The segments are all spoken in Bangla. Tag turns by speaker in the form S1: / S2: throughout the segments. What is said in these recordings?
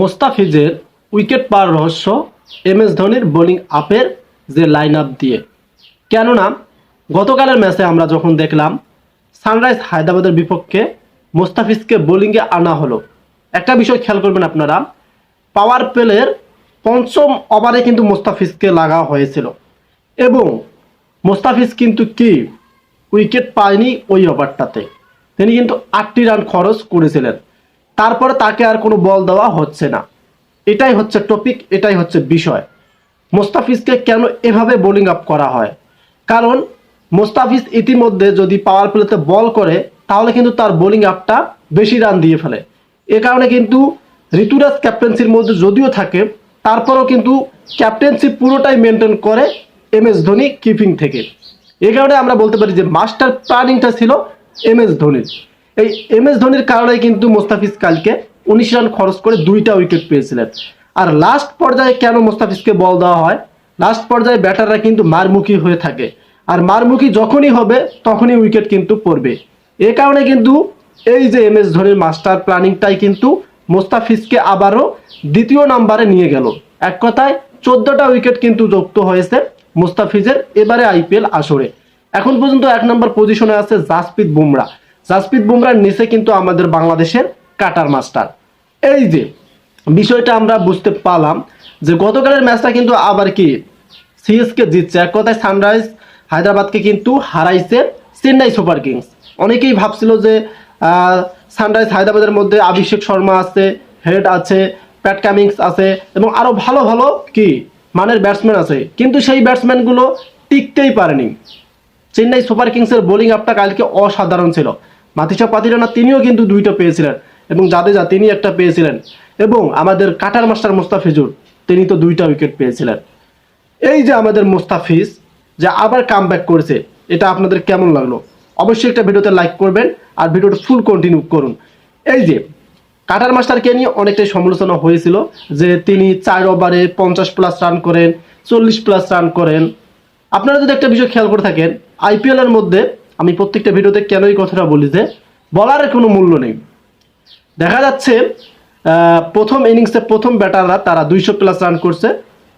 S1: মোস্তাফিজের উইকেট পাওয়ার রহস্য এম এস ধোনির বোলিং আপের যে লাইন আপ দিয়ে। কেননা, গতকালের ম্যাচে আমরা যখন দেখলাম সানরাইজ হায়দ্রাবাদের বিপক্ষে মোস্তাফিজকে বোলিংয়ে আনা হলো। একটা বিষয় খেয়াল করবেন আপনারা পাওয়ার প্লের পঞ্চম ওভারে কিন্তু মোস্তাফিজকে লাগা হয়েছিল। এবং মোস্তাফিজ কিন্তু কি উইকেট পায়নি ওই ওভারটাতে তিনি কিন্তু আটটি রান খরচ করেছিলেন। তারপরে তাকে আর কোনো বল দেওয়া হচ্ছে না। এটাই হচ্ছে টপিক এটাই হচ্ছে বিষয়। মোস্তাফিজকে কেন এভাবে বোলিং আপ করা হয়? কারণ মোস্তাফিজ ইতিমধ্যে যদি পাওয়ার প্লেতে বল করে, তাহলে কিন্তু তার বোলিং আপটা বেশি রান দিয়ে ফেলে। এ কারণে কিন্তু ঋতুরাজ ক্যাপ্টেন্সির মধ্যে যদিও থাকে, তারপরেও কিন্তু ক্যাপ্টেন্সি পুরোটাই মেনটেন করে এম এস ধোনি কিপিং থেকে। এ কারণে আমরা বলতে পারি যে মাস্টার প্ল্যানিংটা ছিল এম এস ধোনির। এই এম এস ধোনির কারণে কিন্তু মোস্তাফিজ কালকে উনিশ রান খরচ করে দুইটা উইকেট পেয়েছিলেন। আর লাস্ট পর্যায়ে কেন মোস্তাফিজকে বল দেওয়া হয়? লাস্ট পর্যায়ে ব্যাটাররা কিন্তু মারমুখী হয়ে থাকে। আর মারমুখী যখনই হবে, তখনই উইকেট কিন্তু পড়বে। এ কারণে কিন্তু এই যে এম এস ধোনির মাস্টার প্ল্যানিংটাই কিন্তু মোস্তাফিজকে আবারও দ্বিতীয় নাম্বারে নিয়ে গেল। এক কথায়, চোদ্দটা উইকেট কিন্তু যুক্ত হয়েছে মোস্তাফিজের এবারে আইপিএল আসরে। এখন পর্যন্ত এক নম্বর পজিশনে আছে জাসপ্রীত বুমরা। জাসপ্রীত বুমরার নিচে কিন্তু আমাদের বাংলাদেশের কাটার মাস্টার। এই যে, বিষয়টা আমরা বুঝতে পারলাম যে গতকালের ম্যাচটা কিন্তু আবার কি? সিএসকে জিতছে। এক কথায় সানরাইজ হায়দ্রাবাদকে কিন্তু হারাইছে চেন্নাই সুপার কিংস। অনেকেই ভাবছিল যে সানরাইজ হায়দ্রাবাদের মধ্যে অভিষেক শর্মা আছে, হেড আছে, প্যাট কামিংস আছে এবং আরও ভালো ভালো কি? মানের ব্যাটসম্যান আছে। কিন্তু সেই ব্যাটসম্যানগুলো টিকতেই পারেনি। চেন্নাই সুপার কিংসের বোলিং আপটা কালকে অসাধারণ ছিল। মাথিসা পাতিরানা তিনিও কিন্তু দুইটা পেয়েছিলেন এবং জাদেজা তিনি একটা পেয়েছিলেন এবং আমাদের কাটার মাস্টার মুস্তাফিজুর তিনি তো দুইটা উইকেট পেয়েছিলেন। এই যে আমাদের মোস্তাফিজ যে আবার কাম করেছে, এটা আপনাদের কেমন লাগল? অবশ্যই একটা ভিডিওতে লাইক করবেন আর ভিডিওটা ফুল কন্টিনিউ করুন। এই যে কাটার মাস্টারকে নিয়ে অনেকটাই সমালোচনা হয়েছিল যে তিনি চার ওভারে পঞ্চাশ প্লাস রান করেন, চল্লিশ প্লাস রান করেন। আপনারা যদি একটা বিষয় খেয়াল করে থাকেন আইপিএল এর মধ্যে আমি প্রত্যেকটা ভিডিওতে কেন এই কথাটা বলি যে বলারের কোনো মূল্য নেই। দেখা যাচ্ছে প্রথম ইনিংসে প্রথম ব্যাটাররা তারা দুইশো প্লাস রান করছে,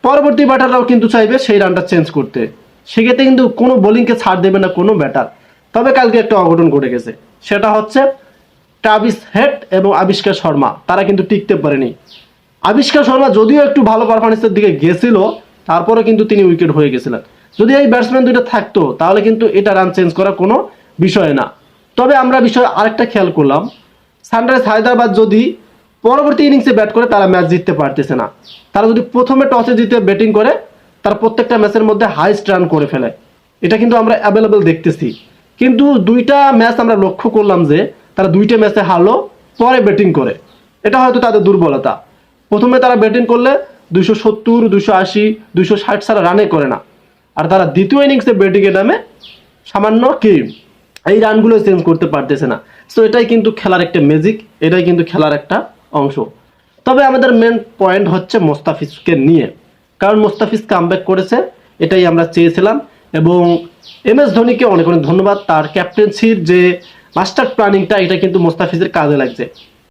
S1: পরবর্তী ব্যাটাররাও কিন্তু চাইবে সেই রানটা চেঞ্জ করতে। সেক্ষেত্রে কিন্তু কোনো বোলিংকে ছাড় দেবে না কোনো ব্যাটার তবে কালকে একটা অঘটন ঘটে গেছে। সেটা হচ্ছে ট্রাভিস হেড এবং আবিষ্কার শর্মা, তারা কিন্তু টিকতে পারেনি। আবিষ্কার শর্মা যদিও একটু ভালো পারফরমেন্সের দিকে গেছিল তারপরে কিন্তু তিনি উইকেট হয়ে গেছিলেন। যদি এই ব্যাটসম্যান দুইটা থাকতো, তাহলে কিন্তু এটা রান চেঞ্জ করা কোনো বিষয় না। তবে আমরা বিষয় আরেকটা খেয়াল করলাম, সানরাইজ হায়দ্রাবাদ যদি পরবর্তী ইনিংসে ব্যাট করে, তারা ম্যাচ জিততে পারতেছে না। তারা যদি প্রথমে টসে জিতে ব্যাটিং করে, তার প্রত্যেকটা ম্যাচের মধ্যে হাইস্ট রান করে ফেলে। এটা কিন্তু আমরা অ্যাভেলেবেল দেখতেছি। কিন্তু দুইটা ম্যাচ আমরা লক্ষ্য করলাম যে, তারা দুইটা ম্যাচে হারলো, পরে ব্যাটিং করে। এটা হয়তো তাদের দুর্বলতা। প্রথমে তারা ব্যাটিং করলে দুইশো সত্তর, দুইশো আশি, দুইশো ষাট ছাড়া রানে করে না। আর তারা দ্বিতীয় ইনিংসে ব্যাটিংয়ে নামে সামান্য কি, এই রানগুলো চেঞ্জ করতে পারতেছে না। সো এটাই কিন্তু খেলার একটা ম্যাজিক এটাই কিন্তু খেলার একটা অংশ। তবে আমাদের মেন পয়েন্ট হচ্ছে মোস্তাফিজকে নিয়ে। কারণ মোস্তাফিজ কামব্যাক করেছে, এটাই আমরা চেয়েছিলাম। এবং এম এস ধোনিকে অনেক অনেক ধন্যবাদ। তার ক্যাপ্টেন্সির যে মাস্টার প্ল্যানিংটা এটা কিন্তু মোস্তাফিজের কাজে লাগছে।